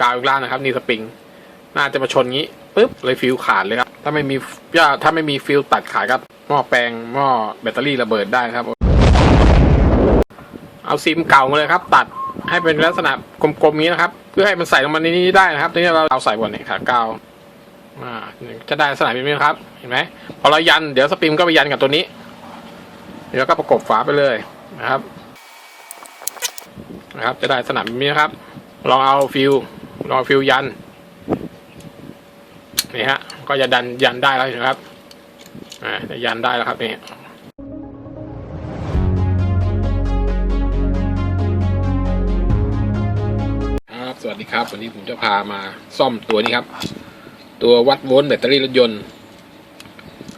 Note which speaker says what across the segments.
Speaker 1: กาวอยู่ล่างนะครับนี่สปริง น่าจะมาชนงี้ปุ๊บเลยฟิวขาดเลยครับ ถ้าไม่มีถ้าไม่มีฟิวตัดขาดครับหม้อแปลงหม้อแบตเตอรี่ระเบิดได้ครับ เอาซิมเก่ามาเลยครับ ตัดให้เป็นลักษณะกลมๆนี้นะครับ เพื่อให้มันใส่ลงมาในนี้ได้นะครับทีนี้เราเอาใส่บนนี่ขากาวอ่าจะได้ลักษณะแบบนี้นครับ เห็นไหมพอเรายันเดี๋ยวสปริงก็ไปยันกับตัวนี้เดี๋ยวก็ประกบฝาไปเลยนะครับนะครับ จะได้ลักษณะแบบนี้นะครับ ลองเอาฟิว ลอฟิวยัน นี่ฮะ ก็จะดันยันได้แล้วนะครับ อ่าจะยันได้แล้วครับนี่ครับ สวัสดีครับ วันนี้ผมจะพามาซ่อมตัวนี้ครับ ตัววัดโวลต์แบตเตอรี่รถยนต์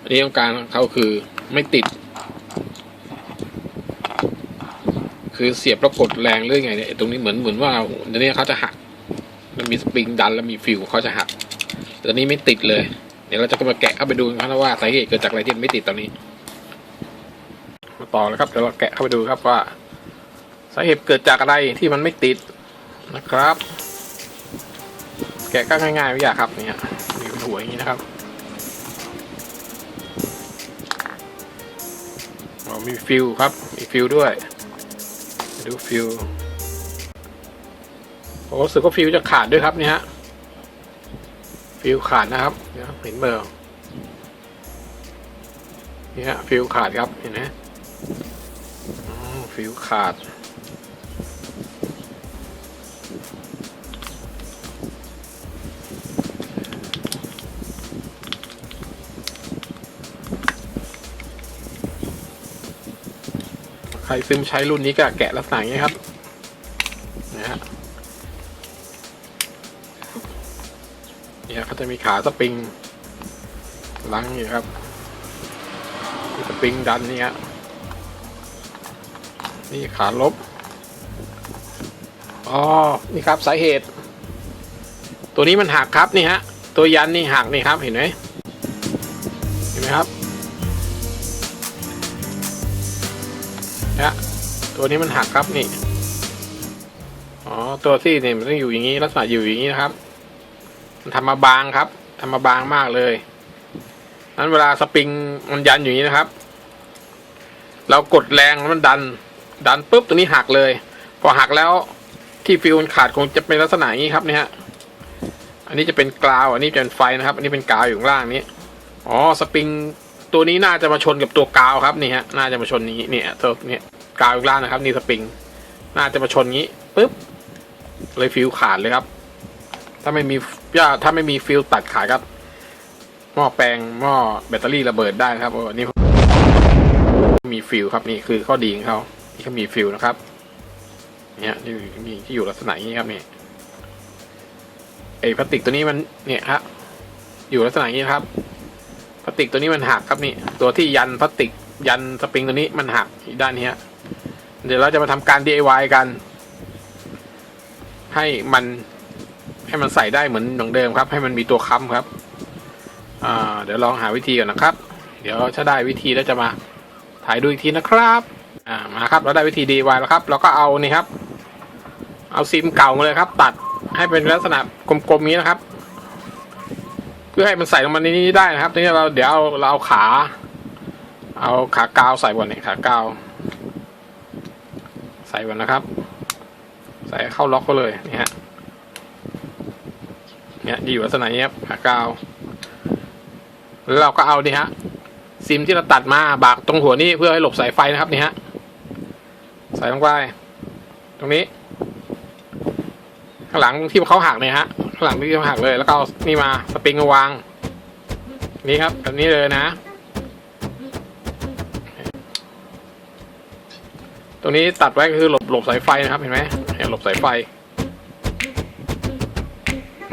Speaker 1: อันนี้ต้องการเขาคือไม่ติด คือเสียบแล้วกดแรงหรือไงเนี่ยตรงนี้เหมือนเหมือนว่าเดี๋ยวนี้เขาจะหัก มีสปริงดันแล้วมีฟิวเขาจะหักแต่ตอนนี้ไม่ติดเลย เดี๋ยวเราจะมาแกะเข้าไปดูกันครับว่าสาเหตุเกิดจากอะไรที่มันไม่ติดตอนนี้ มาต่อเลยครับเดี๋ยวเราแกะเข้าไปดูครับว่าสาเหตุเกิดจากอะไรที่มันไม่ติดนะครับ แกะก็ง่ายๆไม่ยากครับเนี่ยมีหัวอย่างนี้นะครับมีฟิวครับ มีฟิวด้วย ดูฟิว ผมรู้สึกว่าฟิวจะขาดด้วยครับนี่ฮะฟิวขาดนะครับเดี๋ยวเห็นเบอร์นี่ฮะฟิวขาดครับเห็นไหมฟิวขาดใครซึมใช้รุ่นนี้ก็แกะลักษณะอย่างนี้ครับ จะมีขาสปริงลังอยู่ครับสปริงดันนี่ฮะนี่ขาลบอ๋อนี่ครับสาเหตุ ตัวนี้มันหักครับนี่ฮะตัวยันนี่หักนี่ครับเห็นไหมเห็นไหมครับนะตัวนี้มันหักครับนี่อ๋อตัวที่เนี่ยมันต้องอยู่อย่างนี้ลักษณะอยู่อย่างนี้นะครับ ทำมาบางครับทำมาบางมากเลยนั้นเวลาสปริงมันยันอยู่นี้นะครับ เรากดแรงแล้วมันดัน ดันปุ๊บตัวนี้หักเลย พอหักแล้วที่ฟิวมันขาดคงจะเป็นลักษณะอย่างนี้ครับเนี่ยฮะอันนี้จะเป็นกราวอันนี้จะเป็นไฟนะครับ อันนี้เป็นกาวอยู่ข้างล่างนี้อ๋อสปริงตัวนี้น่าจะมาชนกับตัวกาวครับนี่ฮะน่าจะมาชนนี้เนี่ยตัวเนี่ยกาวอยู่ล่างนะครับ นี่สปริง น่าจะมาชนงี้ปุ๊บเลยฟิวขาดเลยครับ ถ้าไม่มียาถ้าไม่มีฟิวตัดขาดครับหม้อแปลงหม้อแบตเตอรี่ระเบิดได้นะครับอันนี้มีฟิวครับนี่คือข้อดีของเขาที่เขามีฟิวนะครับเนี่ยนี่มีที่อยู่ลักษณะนี้ครับนี่ไอพลาสติกตัวนี้มันเนี่ยฮะอยู่ลักษณะนี้ครับพลาสติกตัวนี้มันหักครับนี่ตัวที่ยันพลาสติกยันสปริงตัวนี้มันหักด้านนี้ฮะเดี๋ยวเราจะมาทำการ DIY กัน ให้มัน ให้มันใส่ได้เหมือนอย่างเดิมครับ ให้มันมีตัวค้ำครับ อ่า เดี๋ยวลองหาวิธีก่อนนะครับ เดี๋ยวถ้าได้วิธีแล้วจะมาถ่ายดูอีกทีนะครับ อ่า มาครับ เราได้วิธี DIY แล้วครับ เราก็เอานี่ครับ เอาซิมเก่ามาเลยครับ ตัดให้เป็นลักษณะกลมๆนี้นะครับ เพื่อให้มันใส่ลงมาในนี้ได้นะครับทีนี้เราเดี๋ยวเอาเราเอาขา เอาขากาวใส่บนเนี่ยขากาวใส่บนนะครับ ใส่เข้าล็อกก็เลยนี่ฮะ เนี่ยจะอยู่ลักษณะนี้ครับขากาวแล้วเราก็เอานี่ฮะ ซิมที่เราตัดมาบากตรงหัวนี้เพื่อให้หลบสายไฟนะครับนี่ฮะใส่ลงไปตรงนี้ ข้างหลังที่เขาหักเนี่ยฮะข้างหลังที่เขาหักเลย แล้วก็เอานี่มาสปริงมาวาง นี่ครับแบบนี้เลยนะ ตรงนี้ตัดไว้ก็คือหลบหลบสายไฟนะครับเห็นไหมเนี่ยหลบสายไฟ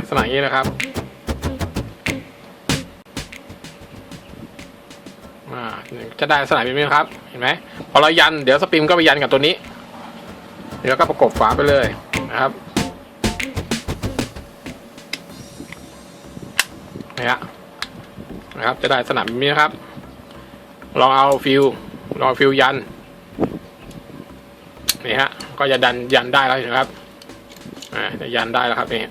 Speaker 1: ลักษณะอย่านี้นะครับจะได้ลักษณะแบบนี้นะครับ เห็นไหมพอเรายัน เดี๋ยวสปริงก็ไปยันกับตัวนี้ เดี๋ยวก็ประกบฝาไปเลยนะครับนะฮะนะครับ จะได้สนามบบนี้นะครับ ลองเอาฟิวลองฟิวยันนี่ฮะก็จะดันยันได้แล้วนะครับอ่าอ่าจะยันได้แล้วครับนี่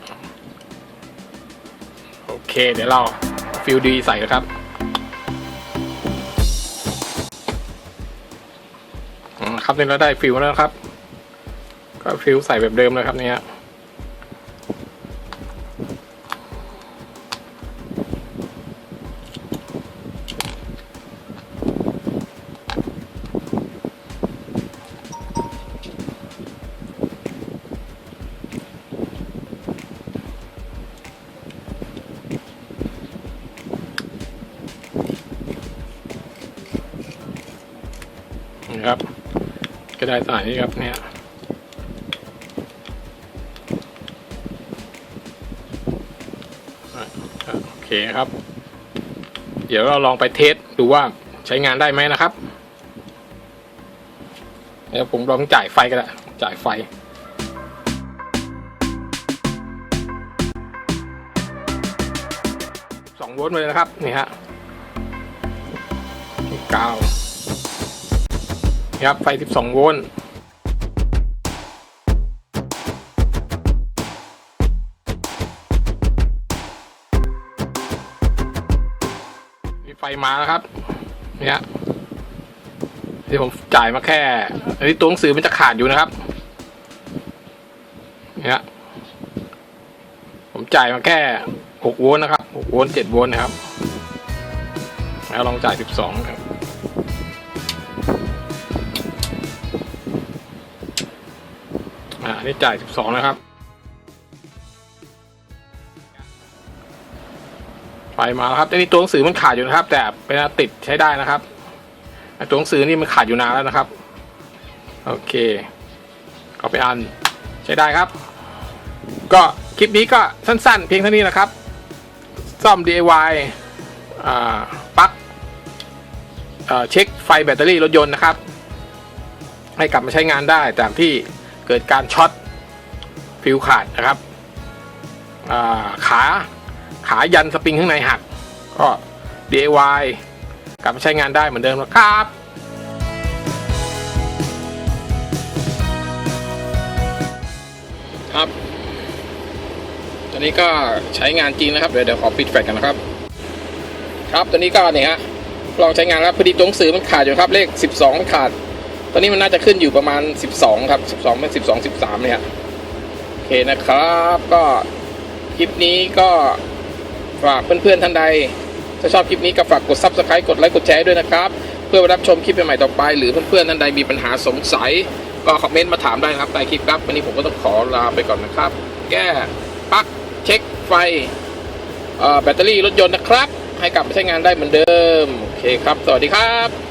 Speaker 1: โอเค เดี๋ยวเราฟิลดีใส่นะครับครับนี่เราได้ฟิลแล้วครับ ก็ฟิลใส่แบบเดิมเลยครับเนี่ย ครับก็ได้สายนี้ครับเนี่ยโอเคครับ เดี๋ยวเราลองไปเทสดูว่าใช้งานได้ไหมนะครับเดี๋ยวผมลองจ่ายไฟก็ได้จ่ายไฟสองโวลต์เลยนะครับ นี่ฮะเก้า ครับไฟ 12 โวลต์มีไฟมาแล้วครับ เนี่ยที่ผมจ่ายมาแค่ อันนี้ตัวหนังสือมันจะขาดอยู่นะครับ เนี่ยผมจ่ายมาแค่ 6 โวลต์นะครับ 6 โวลต์7โวลต์นะครับ แล้วลองจ่าย 12ครับ นี้จ่าย 12 นะครับไฟมาแล้วครับอันนี้ตัวหนังสือมันขาดอยู่นะครับ แต่เป็นติดใช้ได้นะครับตัวหนังสือนี่มันขาดอยู่นานแล้วนะครับ โอเค ก็ไปอันใช้ได้ครับ ก็คลิปนี้ก็สั้นๆ เพียงเท่านี้นะครับ ซ่อม DIY อปลั๊กเช็คไฟแบตเตอรี่รถยนต์นะครับ ให้กลับมาใช้งานได้ตามที่ เกิดการช็อตฟิวขาดนะครับาขาขายันสปริงข้างในหัก ก็ DIY กลับมาใช้งานได้เหมือนเดิมนะครับครับ ตอนนี้ก็ใช้งานจริงนะครับ เดี๋ยวเดี๋ยวขอปิดแฟลชกันนะครับ ครับตอนนี้ก็นี่ฮะลองใช้งานแล้วพอดีตัวหนังสือมันขาดอยู่ครับเลข 12มันขาด ตอนนี้มันน่าจะขึ้นอยู่ประมาณ 12 ครับ 12เป็น12 13 เนี่ยโอเคนะครับก็คลิปนี้ก็ฝากเพื่อนๆท่านใด ถ้าชอบคลิปนี้ก็ฝากกด Subscribe กดไลค์กดแชร์ด้วยนะครับ เพื่อรับชมคลิปใหม่ๆต่อไป หรือเพื่อนๆท่านใดมีปัญหาสงสัย ก็คอมเมนต์มาถามได้นะครับใต้คลิปครับวันนี้ผมก็ต้องขอลาไปก่อนนะครับ แก้ปลั๊กเช็คไฟแบตเตอรี่รถยนต์นะครับ ให้กลับมาใช้งานได้เหมือนเดิม โอเคครับ สวัสดีครับ